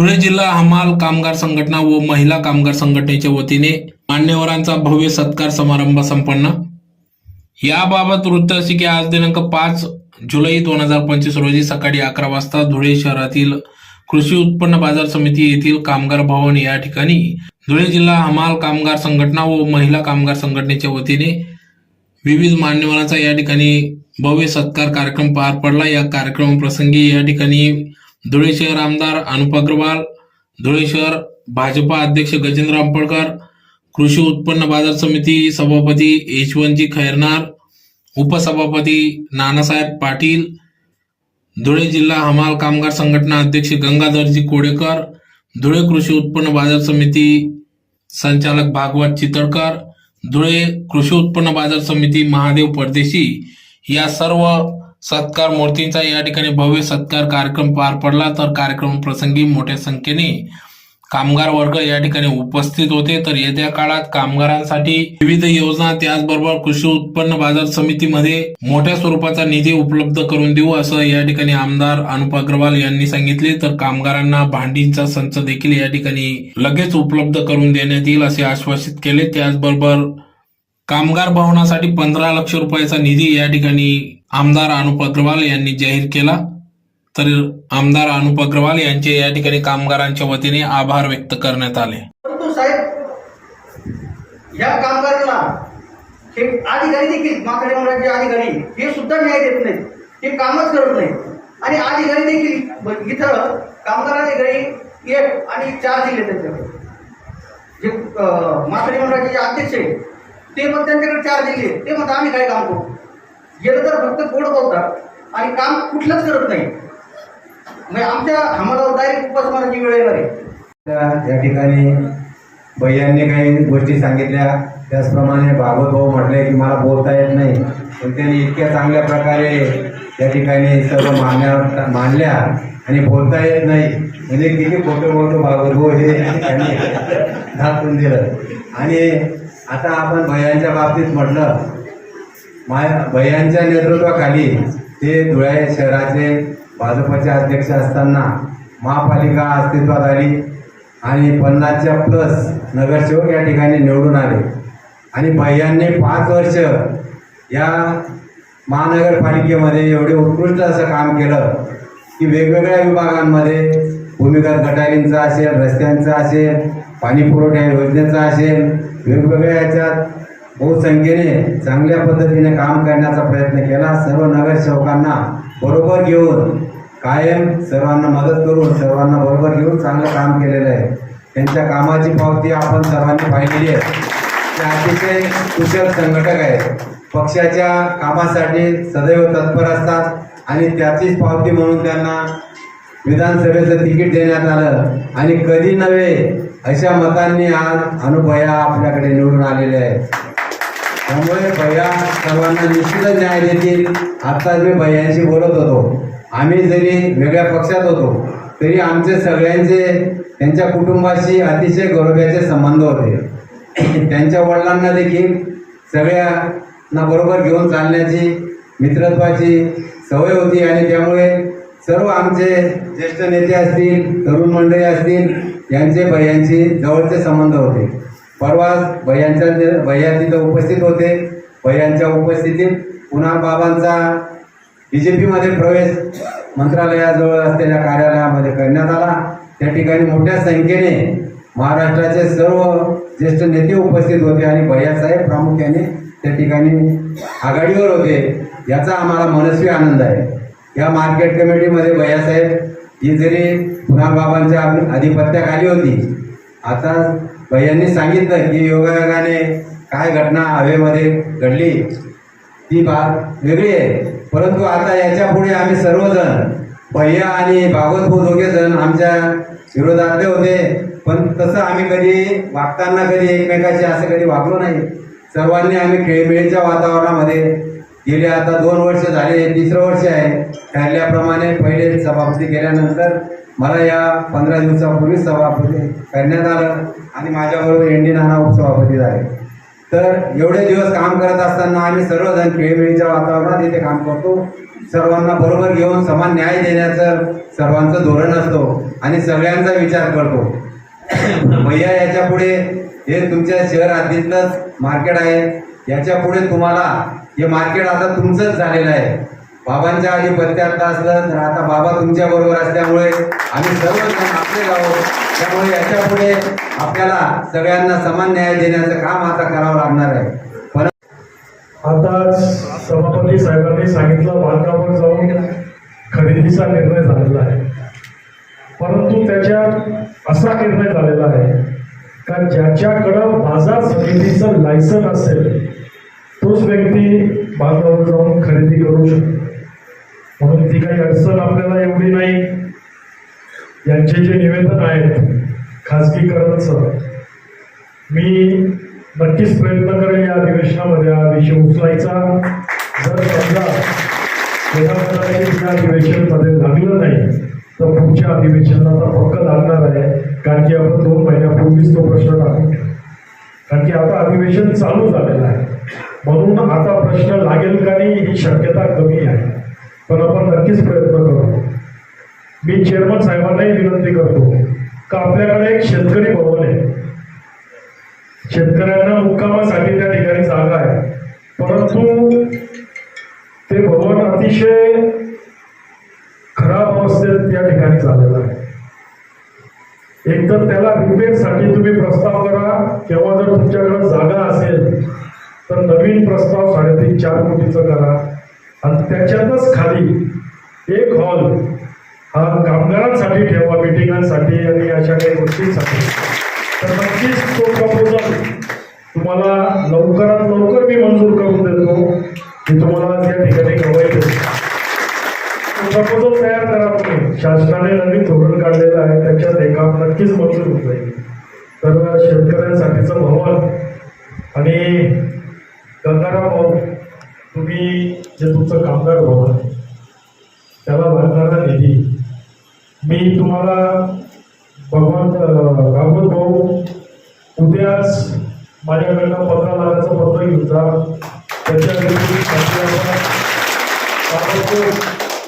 धुळे जिल्हा हमाल कामगार संघटना व महिला कामगार संघटनेच्या वतीने मान्यवरांचा भव्य सत्कार समारंभ संपन्न. याबाबत वृत्त असे की आज दिनांक पाच जुलै दोन हजार पंचवीस रोजी सकाळी अकरा वाजता धुळे शहरातील कृषी उत्पन्न बाजार समिती येथील कामगार भवन या ठिकाणी धुळे जिल्हा हमाल कामगार संघटना व महिला कामगार संघटनेच्या वतीने विविध मान्यवरांचा या ठिकाणी भव्य सत्कार कार्यक्रम पार पडला. या कार्यक्रमाप्रसंगी या ठिकाणी धुळे शहर आमदार अनुप अग्रवाल धुळे शहर भाजपा अध्यक्ष गजेंद्र आंबळकर कृषी उत्पन्न बाजार समिती सभापती यशवंतजी खैरनार उपसभापती नानासाहेब पाटील धुळे जिल्हा हमाल कामगार संघटना अध्यक्ष गंगाधरजी कोडेकर धुळे कृषी उत्पन्न बाजार समिती संचालक भागवत चितळकर धुळे कृषी उत्पन्न बाजार समिती महादेव परदेशी या सर्व सत्कार मूर्तींचा या ठिकाणी भव्य सत्कार कार्यक्रम पार पडला. तर कार्यक्रम प्रसंगी मोठ्या संख्येने कामगार वर्ग या ठिकाणी उपस्थित होते. तर येत्या काळात कामगारांसाठी विविध योजना त्याचबरोबर कृषी उत्पन्न बाजार समितीमध्ये मोठ्या स्वरूपाचा निधी उपलब्ध करून देऊ असं या ठिकाणी आमदार अनुप अग्रवाल यांनी सांगितले. तर कामगारांना भांडींचा संच देखील या ठिकाणी लगेच उपलब्ध करून देण्यात येईल असे आश्वासित केले. त्याचबरोबर कामगार भवनासाठी पंधरा लक्ष रुपयाचा निधी या ठिकाणी आमदार अनुप अग्रवाल यांनी जाहीर केला. तर आमदार अनुप अग्रवाल यांचे या ठिकाणी कामगारांच्या वतीने आभार व्यक्त करण्यात आले. परंतु साहेब या कामगारांना हे अधिकारी देखील माकडे मंडळाचे अधिकारी हे सुद्धा न्याय देत नाही हे कामच करत नाही आणि अधिकारी देखील इथं कामगार घरी एक आणि चार दिले त्यांच्याकडे जे अं, माकडे मंडळाचे जे अध्यक्ष आहे ते मग त्यांच्याकडे चार दिले. ते म्हणतात आम्ही काय काम करू? गेलं तर फक्त गोड बोलतात. आणि काम कुठलंच करत नाही. म्हणजे आमच्या आम्हाला डायरेक्ट उपासमानाची वेळ येणार आहे. त्या या ठिकाणी भैयांनी काही गोष्टी सांगितल्या. त्याचप्रमाणे भागवत भाऊ म्हटले की मला बोलता येत नाही. पण त्यांनी इतक्या चांगल्या प्रकारे त्या ठिकाणी सर्व मान्या मांडल्या आणि बोलता येत नाही. म्हणजे किती खोटं बोलतो भागवत भाऊ हे त्यांनी दाखवून दिलं. आणि आता आपण भैयांच्या बाबतीत म्हटलं माय भैयांच्या नेतृत्वाखाली ते धुळे शहराचे भाजपचे अध्यक्ष असताना महापालिका अस्तित्वात आली आणि पन्नासच्या प्लस नगरसेवक या ठिकाणी निवडून आले. आणि भैयांनी पाच वर्ष या महानगरपालिकेमध्ये एवढे उत्कृष्ट असं काम केलं की वेगवेगळ्या विभागांमध्ये भूमिगत गटारींचा असेल रस्त्यांचा असेल पाणी पुरवठा योजनेचा असेल वेगवेगळ्या याच्यात बहुसंख्येने चांगल्या पद्धतीने काम करण्याचा प्रयत्न केला. सर्व नगरसेवकांना बरोबर घेऊन कायम सर्वांना मदत करून सर्वांना बरोबर घेऊन चांगलं काम केलेलं आहे. त्यांच्या कामाची पावती आपण सर्वांनी पाहिलेली आहे. ते अतिशय कुशल संघटक आहेत. पक्षाच्या कामासाठी सदैव तत्पर असतात आणि त्याचीच पावती म्हणून त्यांना विधानसभेचं तिकीट देण्यात आलं. आणि कधी नव्हे अशा मतांनी आज अनुभया आपल्याकडे निवडून आलेले आहेत. त्यामुळे भैया सर्वांना निश्चितच न्याय देतील. आत्ताच मी भैयांशी बोलत होतो. आम्ही जरी वेगळ्या पक्षात होतो तरी आमचे सगळ्यांचे त्यांच्या कुटुंबाशी अतिशय गौरव्याचे संबंध होते. त्यांच्या वडिलांना देखील सगळ्यांना बरोबर घेऊन चालण्याची मित्रत्वाची सवय होती आणि त्यामुळे सर्व आमचे ज्येष्ठ नेते असतील तरुण मंडळी असतील यांचे भैयांशी जवळचे संबंध होते. परवा भैयांच्या भैया तिथं उपस्थित होते. भैयांच्या उपस्थितीत पुन्हा बाबांचा बी जे पीमध्ये प्रवेश मंत्रालयाजवळ असलेल्या कार्यालयामध्ये करण्यात आला. त्या ठिकाणी मोठ्या संख्येने महाराष्ट्राचे सर्व ज्येष्ठ नेते उपस्थित होते आणि भैयासाहेब प्रामुख्याने त्या ठिकाणी आघाडीवर होते. याचा आम्हाला मनस्वी आनंद आहे. या मार्केट कमिटीमध्ये भैयासाहेब ही जरी पुन्हा बाबांच्या आधिपत्याखाली होती आता भैयांनी सांगितलं की योगायोगाने काय घटना हवेमध्ये घडली ती बाब वेगळी आहे. परंतु आता याच्यापुढे आम्ही सर्वजण भैया आणि भागवत भाऊ दोघे जण आमच्या विरोधातले होते. पण तसं आम्ही कधी वागताना कधी एकमेकाशी असं कधी वागलो नाही. सर्वांनी आम्ही खेळमेळीच्या वातावरणामध्ये गेले. आता दोन वर्ष झाले तिसरं वर्ष आहे. ठरल्याप्रमाणे पहिले सभापती केल्यानंतर मला या पंधरा दिवसापूर्वी सभापती करण्यात आलं आणि माझ्याबरोबर एन डी नाना उपसभापती झाले. तर एवढे दिवस काम करत असताना आम्ही सर्वजण खेळमेळीच्या वातावरणात इथे काम करतो. सर्वांना बरोबर घेऊन समान न्याय देण्याचं सर्वांचं धोरण असतो आणि सगळ्यांचा विचार करतो. भैया याच्यापुढे हे तुमच्या शहर हद्दीतलंच मार्केट आहे. याच्यापुढे तुम्हाला हे मार्केट आता तुमचंच झालेलं आहे. बाबांच्या आधी पत्त्यात असलं तर आता बाबा तुमच्या बरोबर असल्यामुळे आम्ही सर्वजण आपले आहोत. त्यामुळे याच्यापुढे आपल्याला सगळ्यांना समान न्याय देण्याचं काम आता करावं लागणार आहे. पण आता सभापती साहेबांनी सांगितलं बांधकामावर जाऊन खरेदीचा निर्णय झालेला आहे. परंतु त्याच्यात असा निर्णय झालेला आहे का ज्याच्याकडं बाजार समितीचं लायसन असेल तोच व्यक्ती बांधावर जाऊन खरेदी करू शकतो म्हणून ती काही अडचण आपल्याला एवढी नाही यांचे जे निवेदन आहेत खाजगीकरणचं मी नक्कीच प्रयत्न करेन या अधिवेशनामध्ये हा विषय उचलायचा. जर समजा या अधिवेशनमध्ये लागलं नाही तर पुढच्या अधिवेशनाला पक्क लागणार आहे कारण की आपण दोन महिन्यापूर्वीच तो प्रश्न टाकून कारण की आता अधिवेशन चालू झालेलं आहे. म्हणून आता प्रश्न लागेल का नाही ही शक्यता कमी आहे. पण आपण नक्कीच प्रयत्न करू. मी चेअरमन साहेबांनाही विनंती करतो का आपल्याकडे एक शेतकरी भवन आहे. शेतकऱ्यांना मुक्कामासाठी त्या ठिकाणी जागा आहे. परंतु ते भवन अतिशय खराब अवस्थेत त्या ठिकाणी झालेलं आहे. एकतर त्याला रिपेअरसाठी तुम्ही प्रस्ताव करा किंवा जर तुमच्याकडे जागा असेल तर नवीन प्रस्ताव साडेतीन चार कोटीचा करा. आणि त्याच्यातच खाली एक हॉल हा कामगारांसाठी ठेवा मिटिंगांसाठी आणि अशा काही गोष्टींसाठी. तर नक्कीच तो प्रपोजल तुम्हाला लवकरात लवकर मी मंजूर करून देतो. की तुम्हाला त्या ठिकाणी गवाई प्रपोजल तयार करा तुम्ही. शासनाने नवीन धोरण काढलेलं आहे त्याच्यात हे काम नक्कीच मंजूर होत जाईल. तर शेतकऱ्यांसाठीचं भवन आणि गंगाराम भाऊ तुम्ही जे तुमचं कामगार भवन आहे, त्याला भरणारा निधी मी तुम्हाला भगवंत भागवत भाऊ उद्याच माझ्याकडनं पंधरा लाखाचं पत्र घेऊन जा.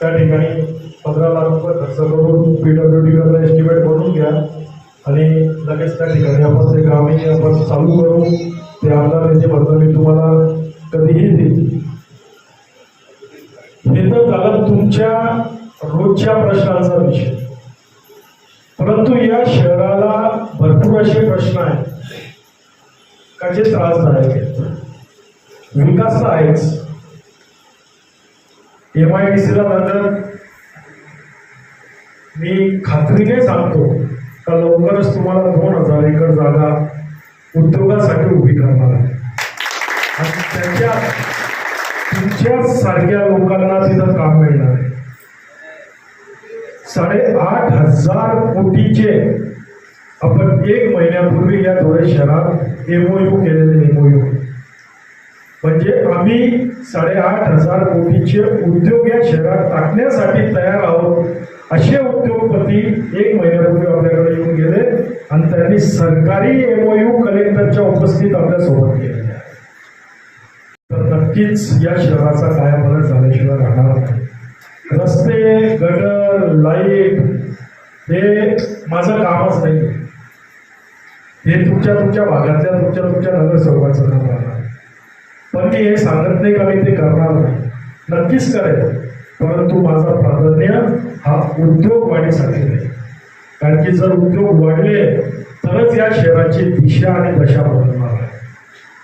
त्या ठिकाणी पंधरा लाख रुपये खर्च करून पी डब्ल्यू डी करता एस्टिमेट बनवून घ्या. आणि लगेच त्या ठिकाणी आपण ते ग्रामीण आपण चालू करू ते आमदार त्याचे पत्र मी तुम्हाला कधीही देईल हे तर झालं तुमच्या रोजच्या प्रश्नांचा विषय. परंतु या शहराला भरपूर असे प्रश्न आहेत. का जे त्रासदायक आहेत. विकास तर आहेच. एम आय डी सीला नंतर मी खात्रीने सांगतो का लवकरच तुम्हाला दोन हजार एकर जागा उद्योगासाठी उभी करणार आहे. आणि त्याच्या तुमच्याच सारख्या लोकांना तिथं काम मिळणार आहे. साडेआठ हजार कोटीचे. आपण एक महिन्यापूर्वी या धुळे शहरात एमओयू केलेले एमओयू म्हणजे आम्ही साडेआठ हजार कोटीचे उद्योग या शहरात टाकण्यासाठी तयार आहोत. असे उद्योगपती एक महिन्यापूर्वी आपल्याकडे येऊन गेले आणि त्यांनी सरकारी एमओयू कलेक्टरच्या उपस्थित आपल्यासोबत केलेल्या. तर नक्कीच या शहराचा कायापालट झाल्याशिवाय राहणार नाही. लाइट हे माझं कामच नाही. हे तुमच्या तुमच्या भागातल्या तुमच्या तुमच्या नगरसेवकाचं काम राहणार पण मी हे सांगत नाही का मी ते करणार नाही. नक्कीच करेल परंतु माझा प्राधान्य हा उद्योग वाढीसाठी नाही कारण की जर उद्योग वाढले तरच या शहराची दिशा आणि दशा बदलणार आहे.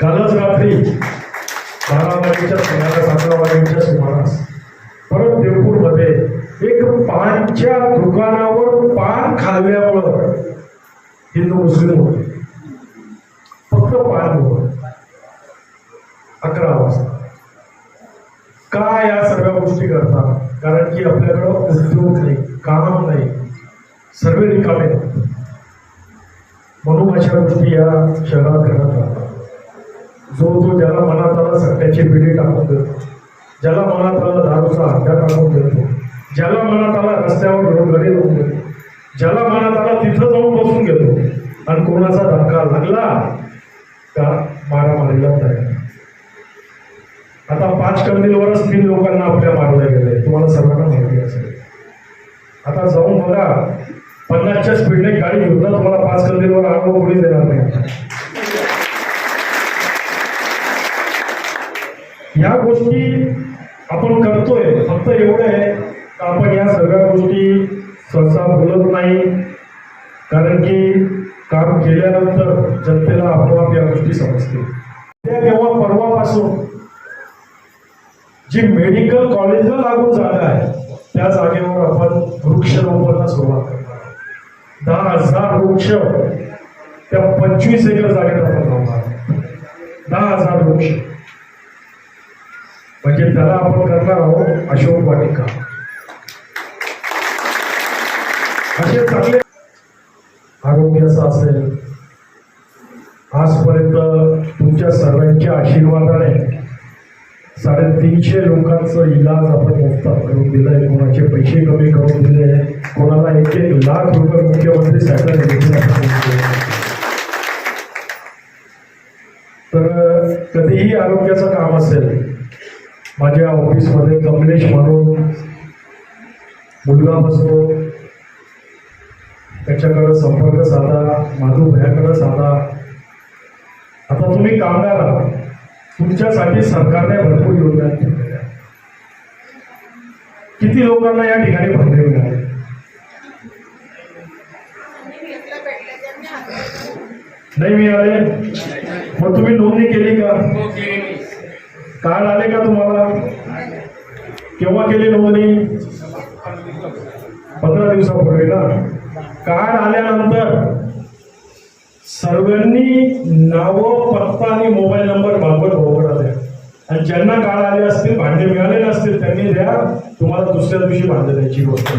कालच रात्री बारा वाजेच्या सुमारास अकरा वाजेच्या सुमारास परत देवपूर पानच्या दुकानावर पान खाल्ल्यामुळं हिंदू मुस्लिम होते. फक्त पान अकरा वाजता. का या सगळ्या गोष्टी करतात कारण की आपल्याकडं उद्योग नाही काम नाही. सर्व रिकामे म्हणून अशा गोष्टी या शहरात घडत राहतात. जो तो ज्याला मनात आला सट्ट्याची पिढी टाकून देतो. ज्याला मनात आला दारूचा हत्या टाकून देतो. ज्याला मनात आला रस्त्यावर घेऊन होऊन लावून ज्याला मनात आला तिथं जाऊन बसून गेलो. आणि कोणाचा धक्का लागला का मारामारीला तयार आता पाच कंदीलवरच तीन लोकांना आपल्या मारलं गेलंय तुम्हाला सर्वांना माहिती असेल. आता जाऊन बघा. पन्नासच्या स्पीडने गाडी घेऊन तुम्हाला पाच कंदीलवर आंघोळ कोणी देणार नाही. या गोष्टी आपण करतोय. फक्त एवढं आहे आपण या सगळ्या गोष्टी सहसा बोलत नाही. कारण की काम केल्यानंतर जनतेला आपोआप या गोष्टी समजतील. त्या तेव्हा परवापासून जी मेडिकल कॉलेजला लागून जागा आहे त्या जागेवर आपण वृक्षारोपणाला सुरुवात करणार दहा हजार वृक्ष त्या पंचवीस एकर जागेत आपण लावणार दहा हजार वृक्ष. म्हणजे त्याला आपण करणार आहोत अशोक वाटिका असे चांगले आरोग्याचं असेल आजपर्यंत तुमच्या आशीर्वादाने साडेतीनशे लोकांचं इलाज आपण मोफतात करून दिलंय. कोणाचे पैसे कमी करून दिले. कोणाला एक एक लाख रुपये मुख्यमंत्री साहेबांनी देखील तर कधीही आरोग्याचं काम असेल माझ्या ऑफिसमध्ये कमलेश म्हणून मुलगा बसतो. त्याच्याकडं संपर्क साधा माधू भयाकडं साधा. आता तुम्ही कामगार आहात. तुमच्यासाठी सरकारने भरपूर योजना केलेल्या किती लोकांना या ठिकाणी भरले मिळाले नाही मिळाले? मग तुम्ही नोंदणी केली का? काल आले का तुम्हाला? केव्हा केली नोंदणी? पंधरा दिवसापूर्वी ना? कार्ड आल्यानंतर सर्वांनी नावं पत्ता आणि मोबाईल नंबर बाबत भाऊकडे द्या. आणि ज्यांना काळ आले असतील भांडे मिळाले नसतील त्यांनी द्या. तुम्हाला दुसऱ्या दिवशी भांडे द्यायची गोष्ट